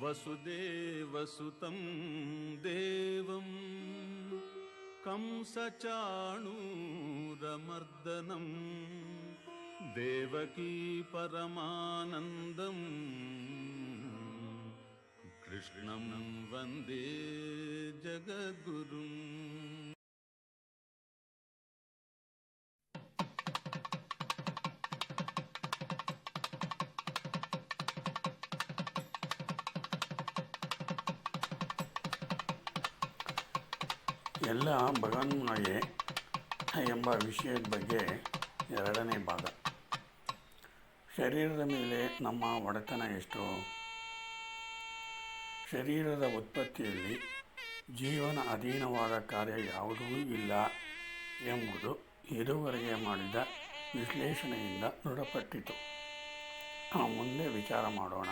वसुदेवसुतं देवं कंसचाणूरमर्दनं देवकी परमानन्दम् कृष्णं वन्दे जगद्गुरुम् ಎಲ್ಲ ಭಗವನ್ಮಯೆ ಎಂಬ ವಿಷಯದ ಬಗ್ಗೆ ಎರಡನೇ ಭಾಗ. ಶರೀರದ ಮೇಲೆ ನಮ್ಮ ಒಡೆತನ ಎಷ್ಟು? ಶರೀರದ ಉತ್ಪತ್ತಿಯಲ್ಲಿ ಜೀವನ ಅಧೀನವಾದ ಕಾರ್ಯ ಯಾವುದೂ ಇಲ್ಲ ಎಂಬುದು ಇದುವರೆಗೆ ಮಾಡಿದ ವಿಶ್ಲೇಷಣೆಯಿಂದ ದೃಢಪಟ್ಟಿತು. ಆ ಮುಂದೆ ವಿಚಾರ ಮಾಡೋಣ.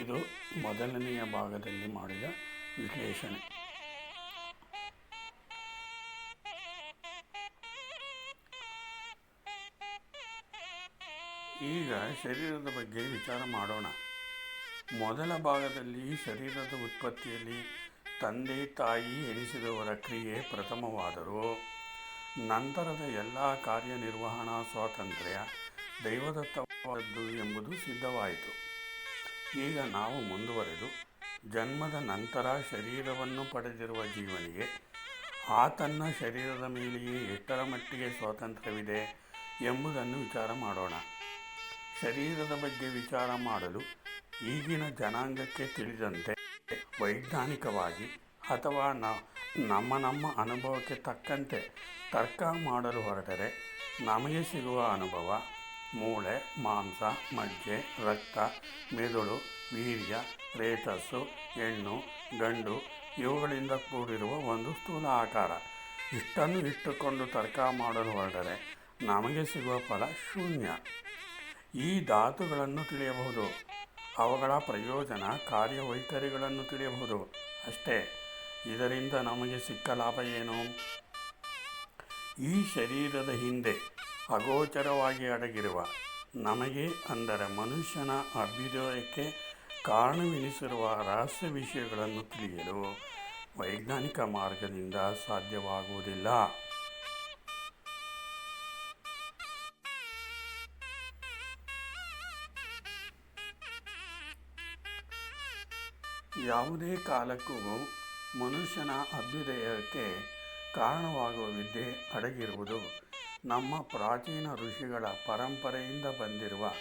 ಇದು ಮೊದಲನೆಯ ಭಾಗದಲ್ಲಿ ಮಾಡಿದ ವಿಶ್ಲೇಷಣೆ. ಈಗ ಶರೀರದ ಬಗ್ಗೆ ವಿಚಾರ ಮಾಡೋಣ. ಮೊದಲ ಭಾಗದಲ್ಲಿ ಶರೀರದ ಉತ್ಪತ್ತಿಯಲ್ಲಿ ತಂದೆ, ತಾಯಿ ಎನಿಸಿದವರ ಕ್ರಿಯೆ ಪ್ರಥಮವಾದರೂ, ನಂತರದ ಎಲ್ಲ ಕಾರ್ಯನಿರ್ವಹಣಾ ಸ್ವಾತಂತ್ರ್ಯ ದೈವದತ್ತವಾದದ್ದು ಎಂಬುದು ಸಿದ್ಧವಾಯಿತು. ಈಗ ನಾವು ಮುಂದುವರೆದು ಜನ್ಮದ ನಂತರ ಶರೀರವನ್ನು ಪಡೆದಿರುವ ಜೀವನಿಗೆ ಆತನ್ನ ಶರೀರದ ಮೇಲೆಯೇ ಎಷ್ಟರ ಮಟ್ಟಿಗೆ ಸ್ವಾತಂತ್ರ್ಯವಿದೆ ಎಂಬುದನ್ನು ವಿಚಾರ ಮಾಡೋಣ. ಶರೀರದ ಬಗ್ಗೆ ವಿಚಾರ ಮಾಡಲು ಈಗಿನ ಜನಾಂಗಕ್ಕೆ ತಿಳಿದಂತೆ ವೈಜ್ಞಾನಿಕವಾಗಿ ಅಥವಾ ನಮ್ಮ ನಮ್ಮ ಅನುಭವಕ್ಕೆ ತಕ್ಕಂತೆ ತರ್ಕ ಮಾಡಲು ಹೊರಟರೆ ನಮಗೆ ಸಿಗುವ ಅನುಭವ ಮೂಳೆ, ಮಾಂಸ, ಮಜ್ಜೆ, ರಕ್ತ, ಮೆದುಳು, ವೀರ್ಯ ರೇತಸ್ಸು ಹೆಣ್ಣು, ಗಂಡು ಇವುಗಳಿಂದ ಕೂಡಿರುವ ಒಂದು ಸ್ಥೂಲ ಆಕಾರ. ಇಷ್ಟನ್ನು ಇಟ್ಟುಕೊಂಡು ತರ್ಕ ಮಾಡಲು ಹೊರಟರೆ ನಮಗೆ ಸಿಗುವ ಫಲ ಶೂನ್ಯ. ಈ ಧಾತುಗಳನ್ನು ತಿಳಿಯಬಹುದು. ಅವುಗಳ ಪ್ರಯೋಜನ ಕಾರ್ಯವೈಖರಿಗಳನ್ನು ತಿಳಿಯಬಹುದು. ಅಷ್ಟೇ, ಇದರಿಂದ ನಮಗೆ ಸಿಕ್ಕ ಲಾಭ ಏನು? ಈ ಶರೀರದ ಹಿಂದೆ ಅಗೋಚರವಾಗಿ ಅಡಗಿರುವ ನಮಗೆ ಅಂದರೆ ಮನುಷ್ಯನ ಅಭ್ಯುದಯಕ್ಕೆ ಕಾರಣವೆನಿಸಿರುವ ರಹಸ್ಯ ವಿಷಯಗಳನ್ನು ತಿಳಿಯಲು ವೈಜ್ಞಾನಿಕ ಮಾರ್ಗದಿಂದ ಸಾಧ್ಯವಾಗುವುದಿಲ್ಲ. ಯಾವುದೇ ಕಾಲಕ್ಕೂ ಮನುಷ್ಯನ ಅಭ್ಯುದಯಕ್ಕೆ ಕಾರಣವಾಗುವ ವಿದ್ಯೆ ಅಡಗಿರುವುದು ನಮ್ಮ ಪ್ರಾಚೀನ ಋಷಿಗಳ ಪರಂಪರೆಯಿಂದ ಬಂದಿರುವ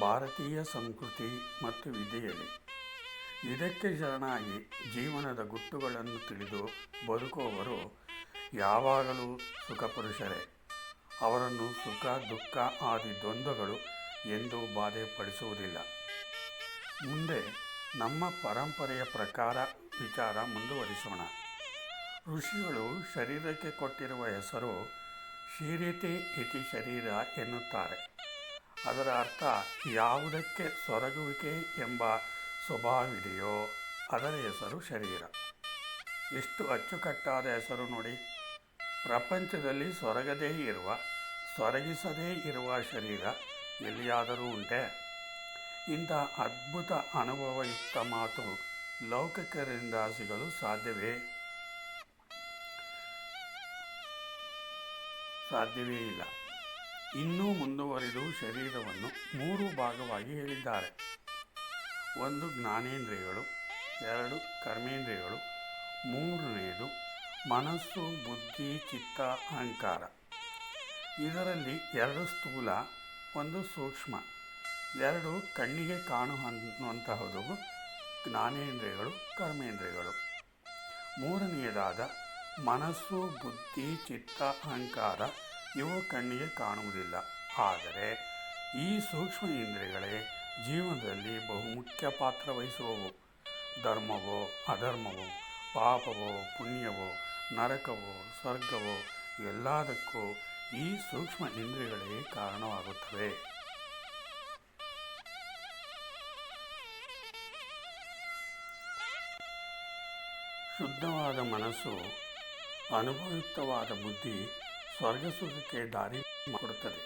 ಭಾರತೀಯ ಸಂಸ್ಕೃತಿ ಮತ್ತು ವಿದ್ಯೆಯಲ್ಲಿ. ಇದಕ್ಕೆ ಶರಣಾಗಿ ಜೀವನದ ಗುಟ್ಟುಗಳನ್ನು ತಿಳಿದು ಬದುಕುವವರು ಯಾವಾಗಲೂ ಸುಖಪುರುಷರೇ. ಅವರನ್ನು ಸುಖ, ದುಃಖ ಆದಿ ದ್ವಂದ್ವಗಳು ಎಂದು ಬಾಧೆಪಡಿಸುವುದಿಲ್ಲ. ಮುಂದೆ ನಮ್ಮ ಪರಂಪರೆಯ ಪ್ರಕಾರ ವಿಚಾರ ಮುಂದುವರಿಸೋಣ. ಋಷಿಗಳು ಶರೀರಕ್ಕೆ ಕೊಟ್ಟಿರುವ ಹೆಸರು ಶೀರ್ಯತೆ ಇತಿ ಶರೀರ ಎನ್ನುತ್ತಾರೆ. ಅದರ ಅರ್ಥ ಯಾವುದಕ್ಕೆ ಸೊರಗುವಿಕೆ ಎಂಬ ಸ್ವಭಾವವಿದೆಯೋ ಅದರ ಹೆಸರು ಶರೀರ. ಎಷ್ಟು ಅಚ್ಚುಕಟ್ಟಾದ ಹೆಸರು ನೋಡಿ. ಪ್ರಪಂಚದಲ್ಲಿ ಸೊರಗದೇ ಇರುವ, ಸೊರಗಿಸದೇ ಇರುವ ಶರೀರ ಎಲ್ಲಿಯಾದರೂ ಉಂಟೆ. ಇಂಥ ಅದ್ಭುತ ಅನುಭವಯುಕ್ತ ಮಾತು ಲೌಕಿಕರಿಂದ ಸಿಗಲು ಸಾಧ್ಯವೇ? ಸಾಧ್ಯವೇ ಇಲ್ಲ. ಇನ್ನೂ ಮುಂದುವರಿದು ಶರೀರವನ್ನು ಮೂರು ಭಾಗವಾಗಿ ಹೇಳಿದ್ದಾರೆ. ಒಂದು ಜ್ಞಾನೇಂದ್ರಿಯಗಳು, ಎರಡು ಕರ್ಮೇಂದ್ರಿಯಗಳು, ಮೂರನೆಯದು ಮನಸ್ಸು, ಬುದ್ಧಿ, ಚಿತ್ತ, ಅಹಂಕಾರ. ಇದರಲ್ಲಿ ಎರಡು ಸ್ಥೂಲ, ಒಂದು ಸೂಕ್ಷ್ಮ. ಎರಡು ಕಣ್ಣಿಗೆ ಕಾಣುವಂತಹದು ಜ್ಞಾನೇಂದ್ರಿಯಗಳು, ಕರ್ಮೇಂದ್ರಿಯಗಳು. ಮೂರನೆಯದಾದ ಮನಸ್ಸು, ಬುದ್ಧಿ, ಚಿತ್ತ, ಅಹಂಕಾರ ಇವು ಕಣ್ಣಿಗೆ ಕಾಣುವುದಿಲ್ಲ. ಆದರೆ ಈ ಸೂಕ್ಷ್ಮ ಇಂದ್ರಿಯಗಳೇ ಜೀವನದಲ್ಲಿ ಬಹುಮುಖ್ಯ ಪಾತ್ರ ವಹಿಸುವವು. ಧರ್ಮವೋ, ಅಧರ್ಮವೋ, ಪಾಪವೋ, ಪುಣ್ಯವೋ, ನರಕವೋ, ಸ್ವರ್ಗವೋ ಎಲ್ಲದಕ್ಕೂ ಈ ಸೂಕ್ಷ್ಮ ಇಂದ್ರಿಯಗಳೇ ಕಾರಣವಾಗುತ್ತವೆ. ಶುದ್ಧವಾದ ಮನಸ್ಸು ಅನುಭವಯುಕ್ತವಾದ ಬುದ್ಧಿ ಸ್ವರ್ಗ ಸುಖಕ್ಕೆ ದಾರಿ ಕೊಡುತ್ತದೆ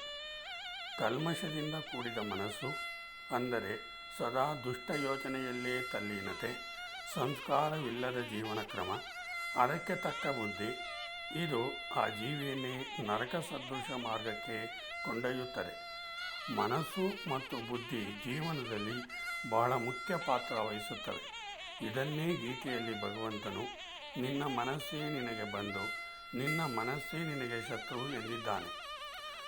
ಕಲ್ಮಶದಿಂದ ಕೂಡಿದ ಮನಸ್ಸು ಅಂದರೆ ಸದಾ ದುಷ್ಟ ಯೋಚನೆಯಲ್ಲೇ ತಲ್ಲೀನತೆ, ಸಂಸ್ಕಾರವಿಲ್ಲದ ಜೀವನ ಕ್ರಮ, ಅದಕ್ಕೆ ತಕ್ಕ ಬುದ್ಧಿ, ಇದು ಆ ಜೀವಿಯನ್ನೇ ನರಕ ಸದೃಶ ಮಾರ್ಗಕ್ಕೆ ಕೊಂಡೊಯ್ಯುತ್ತದೆ. ಮನಸ್ಸು ಮತ್ತು ಬುದ್ಧಿ ಜೀವನದಲ್ಲಿ ಬಹಳ ಮುಖ್ಯ ಪಾತ್ರ ವಹಿಸುತ್ತವೆ. ಇದನ್ನೇ ಗೀತೆಯಲ್ಲಿ ಭಗವಂತನು, ನಿನ್ನ ಮನಸ್ಸೇ ನಿನಗೆ ಬಂದು, ನಿನ್ನ ಮನಸ್ಸೇ ನಿನಗೆ ಶತ್ರು ಎಂದಿದ್ದಾನೆ.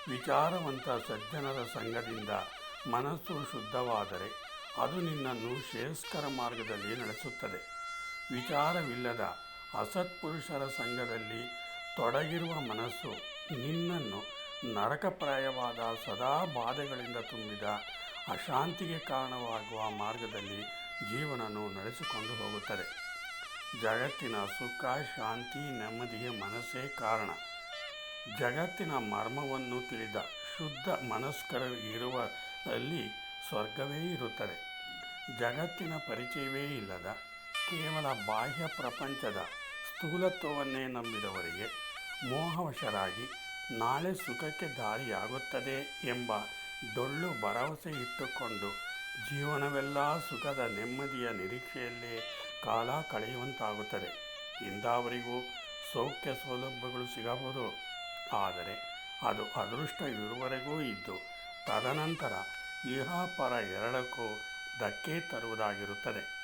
ವಿಚಾರವಂತ ಸಜ್ಜನರ ಸಂಘದಿಂದ ಮನಸ್ಸು ಶುದ್ಧವಾದರೆ ಅದು ನಿನ್ನನ್ನು ಶ್ರೇಯಸ್ಕರ ಮಾರ್ಗದಲ್ಲಿ ನಡೆಸುತ್ತದೆ. ವಿಚಾರವಿಲ್ಲದ ಅಸತ್ಪುರುಷರ ಸಂಘದಲ್ಲಿ ತೊಡಗಿರುವ ಮನಸ್ಸು ನಿನ್ನನ್ನು ನರಕಪ್ರಾಯವಾದ ಸದಾ ಬಾಧೆಗಳಿಂದ ತುಂಬಿದ ಅಶಾಂತಿಗೆ ಕಾರಣವಾಗುವ ಮಾರ್ಗದಲ್ಲಿ ಜೀವನವನ್ನು ನಡೆಸಿಕೊಂಡು ಹೋಗುತ್ತದೆ. ಜಗತ್ತಿನ ಸುಖ, ಶಾಂತಿ, ನೆಮ್ಮದಿಗೆ ಮನಸ್ಸೇ ಕಾರಣ. ಜಗತ್ತಿನ ಮರ್ಮವನ್ನು ತಿಳಿದ ಶುದ್ಧ ಮನಸ್ಕರ ಇರುವಲ್ಲಿ ಸ್ವರ್ಗವೇ ಇರುತ್ತದೆ. ಜಗತ್ತಿನ ಪರಿಚಯವೇ ಇಲ್ಲದ, ಕೇವಲ ಬಾಹ್ಯ ಪ್ರಪಂಚದ ಸ್ಥೂಲತ್ವವನ್ನೇ ನಂಬಿದವರಿಗೆ ಮೋಹವಶರಾಗಿ ನಾಳೆ ಸುಖಕ್ಕೆ ದಾರಿಯಾಗುತ್ತದೆ ಎಂಬ ಡೊಳ್ಳು ಭರವಸೆ ಇಟ್ಟುಕೊಂಡು ಜೀವನವೆಲ್ಲ ಸುಖದ ನೆಮ್ಮದಿಯ ನಿರೀಕ್ಷೆಯಲ್ಲೇ ಕಾಲ ಕಳೆಯುವಂತಾಗುತ್ತದೆ. ಇಂಥವರಿಗೂ ಸೌಖ್ಯ ಸೌಲಭ್ಯಗಳು ಸಿಗಬಹುದು. ಆದರೆ ಅದು ಅದೃಷ್ಟ ಇರುವವರೆಗೂ ಇದ್ದು, ತದನಂತರ ಇಹಾಪರ ಎರಡಕ್ಕೂ ಧಕ್ಕೆ ತರುವುದಾಗಿರುತ್ತದೆ.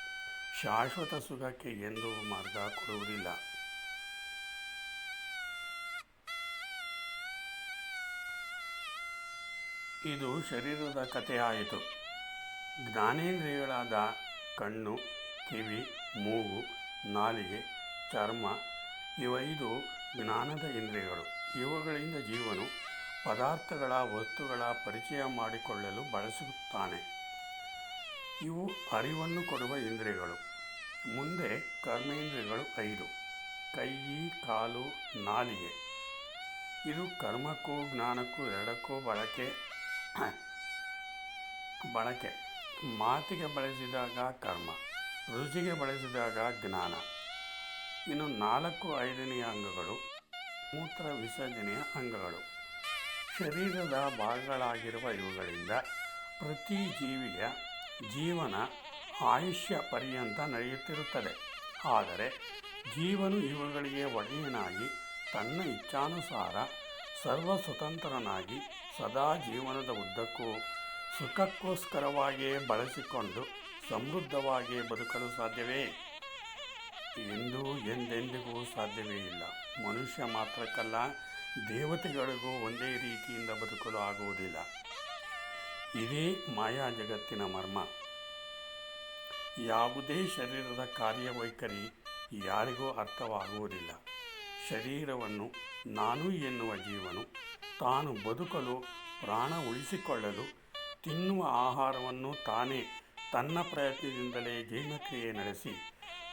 ಶಾಶ್ವತ ಸುಖಕ್ಕೆ ಎಂದೂ ಮಾರ್ಗ ಕೊಡುವುದಿಲ್ಲ. ಇದು ಶರೀರದ ಕಥೆಯಾಯಿತು. ಜ್ಞಾನೇಂದ್ರಿಯಗಳಾದ ಕಣ್ಣು, ಕಿವಿ, ಮೂಗು, ನಾಲಿಗೆ, ಚರ್ಮ ಇವೈದು ಜ್ಞಾನದ ಇಂದ್ರಿಯಗಳು. ಇವುಗಳಿಂದ ಜೀವನು ಪದಾರ್ಥಗಳ ವಸ್ತುಗಳ ಪರಿಚಯ ಮಾಡಿಕೊಳ್ಳಲು ಬಳಸುತ್ತಾನೆ. ಇವು ಅರಿವನ್ನು ಕೊಡುವ ಇಂದ್ರಿಯಗಳು. ಮುಂದೆ ಕರ್ಮೇಂದ್ರಿಯಗಳು ಐದು. ಕೈ, ಕಾಲು, ನಾಲಿಗೆ. ಇದು ಕರ್ಮಕ್ಕೂ ಜ್ಞಾನಕ್ಕೂ ಎರಡಕ್ಕೂ ಬಳಕೆ ಬಳಕೆ. ಮಾತಿಗೆ ಬಳಸಿದಾಗ ಕರ್ಮ, ರುಚಿಗೆ ಬಳಸಿದಾಗ ಜ್ಞಾನ. ಇನ್ನು ನಾಲ್ಕು ಐದನೆಯ ಅಂಗಗಳು, ಮೂತ್ರ ವಿಸರ್ಜನೆಯ ಅಂಗಗಳು. ಶರೀರದ ಭಾಗಗಳಾಗಿರುವ ಇವುಗಳಿಂದ ಪ್ರತಿ ಜೀವಿಯ ಜೀವನ ಆಯುಷ್ಯ ಪರ್ಯಂತ ನಡೆಯುತ್ತಿರುತ್ತದೆ. ಆದರೆ ಜೀವನು ಇವುಗಳಿಗೆ ಒಡೆಯನಾಗಿ ತನ್ನ ಇಚ್ಛಾನುಸಾರ ಸರ್ವ ಸ್ವತಂತ್ರನಾಗಿ ಸದಾ ಜೀವನದ ಉದ್ದಕ್ಕೂ ಸುಖಕ್ಕೋಸ್ಕರವಾಗಿಯೇ ಬಳಸಿಕೊಂಡು ಸಮೃದ್ಧವಾಗಿ ಬದುಕಲು ಸಾಧ್ಯವೇ? ಎಂದೂ ಎಂದೆಂದಿಗೂ ಸಾಧ್ಯವೇ ಇಲ್ಲ. ಮನುಷ್ಯ ಮಾತ್ರಕ್ಕಲ್ಲ, ದೇವತೆಗಳಿಗೂ ಒಂದೇ ರೀತಿಯಿಂದ ಬದುಕಲು ಆಗುವುದಿಲ್ಲ. ಇದೇ ಮಾಯಾ ಜಗತ್ತಿನ ಮರ್ಮ. ಯಾವುದೇ ಶರೀರದ ಕಾರ್ಯವೈಖರಿ ಯಾರಿಗೂ ಅರ್ಥವಾಗುವುದಿಲ್ಲ. ಶರೀರವನ್ನು ನಾನು ಎನ್ನುವ ಜೀವನು ತಾನು ಬದುಕಲು, ಪ್ರಾಣ ಉಳಿಸಿಕೊಳ್ಳಲು ತಿನ್ನುವ ಆಹಾರವನ್ನು ತಾನೇ ತನ್ನ ಪ್ರಯತ್ನದಿಂದಲೇ ಜೀರ್ಣಕ್ರಿಯೆ ನಡೆಸಿ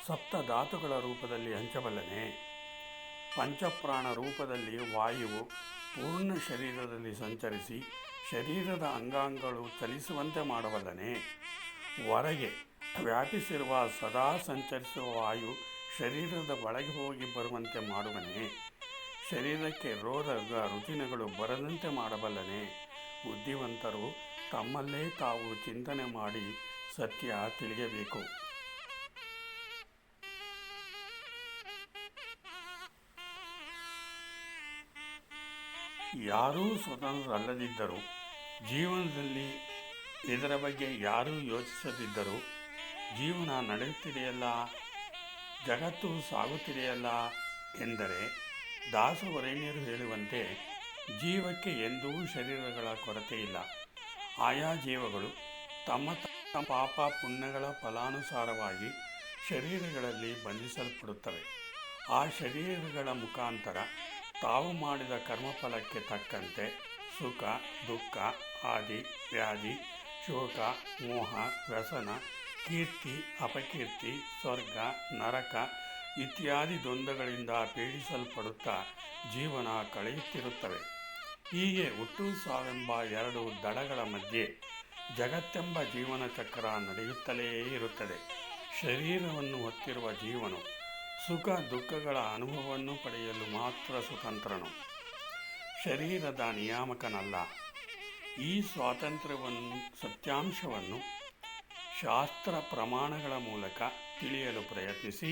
ಸಪ್ತ ಧಾತುಗಳ ರೂಪದಲ್ಲಿ ಹಂಚಬಲ್ಲನೆ. ಪಂಚಪ್ರಾಣ ರೂಪದಲ್ಲಿ ವಾಯುವು ಪೂರ್ಣ ಶರೀರದಲ್ಲಿ ಸಂಚರಿಸಿ ಶರೀರದ ಅಂಗಾಂಗಗಳು ಚಲಿಸುವಂತೆ ಮಾಡಬಲ್ಲನೆ. ಹೊರಗೆ ವ್ಯಾಪಿಸಿರುವ ಸದಾ ಸಂಚರಿಸುವ ವಾಯು ಶರೀರದ ಒಳಗೆ ಹೋಗಿ ಬರುವಂತೆ ಮಾಡುವನೆ. ಶರೀರಕ್ಕೆ ರೋಗ ರುಜಿನಗಳು ಬರದಂತೆ ಮಾಡಬಲ್ಲನೆ. ಬುದ್ಧಿವಂತರು ತಮ್ಮಲ್ಲೇ ತಾವು ಚಿಂತನೆ ಮಾಡಿ ಸತ್ಯ ತಿಳಿಯಬೇಕು. ಯಾರೂ ಸ್ವತಂತ್ರರಲ್ಲದಿದ್ದರೂ, ಜೀವನದಲ್ಲಿ ಇದರ ಬಗ್ಗೆ ಯಾರೂ ಯೋಚಿಸದಿದ್ದರೂ, ಜೀವನ ನಡೆಯುತ್ತಿದೆಯಲ್ಲ, ಜಗತ್ತು ಸಾಗುತ್ತಿದೆಯಲ್ಲ ಎಂದರೆ ದಾಸವರೇಣ್ಯರು ಹೇಳುವಂತೆ ಜೀವಕ್ಕೆ ಎಂದೂ ಶರೀರಗಳ ಕೊರತೆ ಇಲ್ಲ ಆಯಾ ಜೀವಗಳು ತಮ್ಮ ತಮ್ಮ ಪಾಪ ಪುಣ್ಯಗಳ ಫಲಾನುಸಾರವಾಗಿ ಶರೀರಗಳಲ್ಲಿ ಬಂಧಿಸಲ್ಪಡುತ್ತವೆ. ಆ ಶರೀರಗಳ ಮುಖಾಂತರ ತಾವು ಮಾಡಿದ ಕರ್ಮಫಲಕ್ಕೆ ತಕ್ಕಂತೆ ಸುಖ, ದುಃಖ, ಆದಿ, ವ್ಯಾಧಿ, ಶೋಕ, ಮೋಹ, ವ್ಯಸನ, ಕೀರ್ತಿ, ಅಪಕೀರ್ತಿ, ಸ್ವರ್ಗ, ನರಕ ಇತ್ಯಾದಿ ದ್ವಂದ್ವಗಳಿಂದ ಪೀಡಿಸಲ್ಪಡುತ್ತಾ ಜೀವನ ಕಳೆಯುತ್ತಿರುತ್ತವೆ. ಹೀಗೆ ಹುಟ್ಟು ಸಾವೆಂಬ ಎರಡು ದಡಗಳ ಮಧ್ಯೆ ಜಗತ್ತೆಂಬ ಜೀವನ ಚಕ್ರ ನಡೆಯುತ್ತಲೇ ಇರುತ್ತದೆ. ಶರೀರವನ್ನು ಹೊತ್ತಿರುವ ಜೀವನು ಸುಖ ದುಃಖಗಳ ಅನುಭವವನ್ನು ಪಡೆಯಲು ಮಾತ್ರ ಸ್ವತಂತ್ರನು. ಶರೀರದ ನಿಯಾಮಕನಲ್ಲ. ಈ ಸ್ವಾತಂತ್ರ್ಯವನ್ನು, ಸತ್ಯಾಂಶವನ್ನು ಶಾಸ್ತ್ರ ಪ್ರಮಾಣಗಳ ಮೂಲಕ ತಿಳಿಯಲು ಪ್ರಯತ್ನಿಸಿ,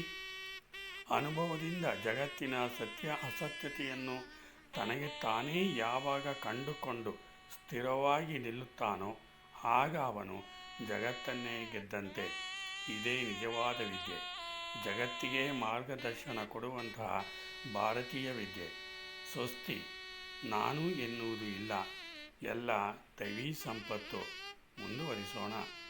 ಅನುಭವದಿಂದ ಜಗತ್ತಿನ ಸತ್ಯ ಅಸತ್ಯತೆಯನ್ನು ತನಗೆ ತಾನೇ ಯಾವಾಗ ಕಂಡುಕೊಂಡು ಸ್ಥಿರವಾಗಿ ನಿಲ್ಲುತ್ತಾನೋ ಆಗ ಅವನು ಜಗತ್ತನ್ನೇ ಗೆದ್ದಂತೆ. ಇದೇ ನಿಜವಾದ ವಿದ್ಯೆ. ಜಗತ್ತಿಗೆ ಮಾರ್ಗದರ್ಶನ ಕೊಡುವಂತಹ ಭಾರತೀಯ ವಿದ್ಯೆ. ಸ್ವಸ್ತಿ, ನಾನು ಎನ್ನುವುದು ಇಲ್ಲ. ಎಲ್ಲ ದೈವೀ ಸಂಪತ್ತು. ಮುಂದುವರಿಸೋಣ.